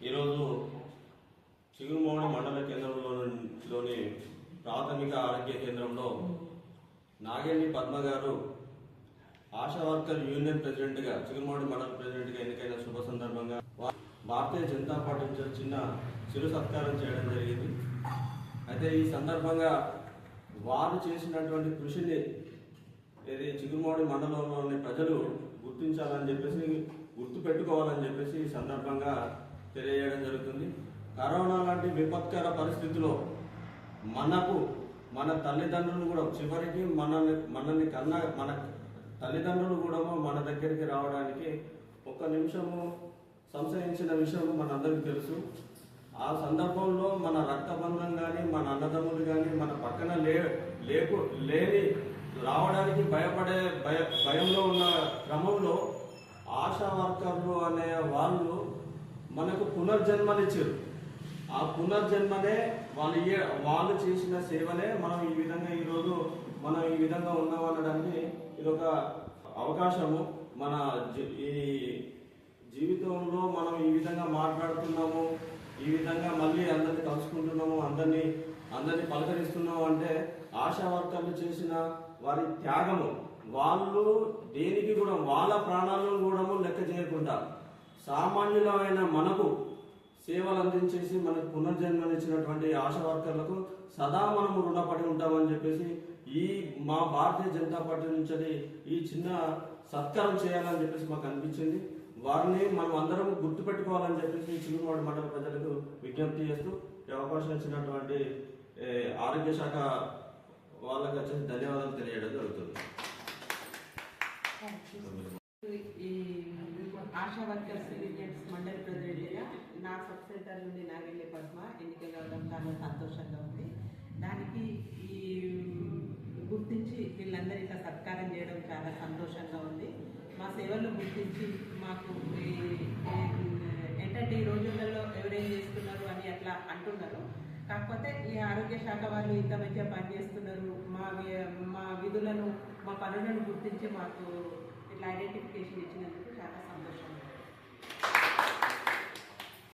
ఈరోజు చిగురుమౌళి మండల కేంద్రంలోని ప్రాథమిక ఆరోగ్య కేంద్రంలో నాగేణి పద్మ గారు ఆశా వర్కర్ యూనియన్ ప్రెసిడెంట్గా చిగురుమౌళి మండల ప్రెసిడెంట్గా ఎన్నికైన శుభ సందర్భంగా భారతీయ జనతా పార్టీ చిన్న చిరు సత్కారం చేయడం జరిగింది. అయితే ఈ సందర్భంగా వారు చేసినటువంటి కృషిని ఇది చిగురుమౌడి మండలంలోని ప్రజలు గుర్తించాలని చెప్పేసి గుర్తు పెట్టుకోవాలని చెప్పేసి ఈ సందర్భంగా తెలియజేయడం జరుగుతుంది. కరోనా లాంటి విపత్కర పరిస్థితిలో మనకు మన తల్లిదండ్రులు కూడా చివరికి మనల్ని మనల్ని కన్నా మన తల్లిదండ్రులు కూడా మన దగ్గరికి రావడానికి ఒక్క నిమిషము సంశయించిన విషయం మనందరికీ తెలుసు. ఆ సందర్భంలో మన రక్తబంధం కానీ మన అన్నదమ్ములు కానీ మన పక్కన లే లేకు లేని రావడానికి భయపడే భయ భయంలో ఉన్న క్రమంలో ఆశా వర్కర్లు అనే వాళ్ళు మనకు పునర్జన్మనిచ్చారు ఆ పునర్జన్మనే వాళ్ళు వాళ్ళు చేసిన సేవనే మనం ఈ విధంగా ఈరోజు మనం ఈ విధంగా ఉన్నాం అనడానికి ఇది ఒక అవకాశము. మన ఈ జీవితంలో మనం ఈ విధంగా మాట్లాడుతున్నాము ఈ విధంగా మళ్ళీ అందరిని కలుసుకుంటున్నాము అందరినీ అందరినీ పలకరిస్తున్నాము అంటే ఆశా వర్కర్లు చేసిన వారి త్యాగము. వాళ్ళు దేనికి కూడా వాళ్ళ ప్రాణాలను కూడా లెక్క చేయకుండా సామాన్యులమైన మనకు సేవలు అందించేసి మనకు పునర్జన్మనిచ్చినటువంటి ఆశా వర్కర్లకు సదా మనము రుణపడి ఉంటామని చెప్పేసి ఈ మా భారతీయ జనతా పార్టీ నుంచి ఈ చిన్న సత్కారం చేయాలని చెప్పేసి మాకు అనిపించింది. వారిని మనం అందరం గుర్తుపెట్టుకోవాలని చెప్పేసి చిన్నవాడు మండల ప్రజలకు విజ్ఞప్తి చేస్తూ ఈ అవకాశం ఇచ్చినటువంటి ఆరోగ్య శాఖ వాళ్ళకి వచ్చేసి ధన్యవాదాలు తెలియడం జరుగుతుంది ఈ ఆశా వర్కర్స్ యూనియన్స్ మండలి ప్రెసిడెంట్గా నా సబ్ సెంటర్ నుండి నాగెళ్ళి పద్మ ఎన్నికలు కావడం చాలా సంతోషంగా ఉంది. దానికి ఈ గుర్తించి వీళ్ళందరూ ఇట్లా సత్కారం చేయడం చాలా సంతోషంగా ఉంది. మా సేవలు గుర్తించి మాకు ఏంటంటే ఈ రోజులలో ఎవరేం చేస్తున్నారు అని అట్లా అంటున్నారు. కాకపోతే ఈ ఆరోగ్య శాఖ వాళ్ళు ఇంత మంచిగా పనిచేస్తున్నారు. మా మా విధులను మా పనులను గుర్తించి మాకు ఇట్లా ఐడెంటిఫికేషన్ ఇచ్చినందుకు చాలా సంతోషం.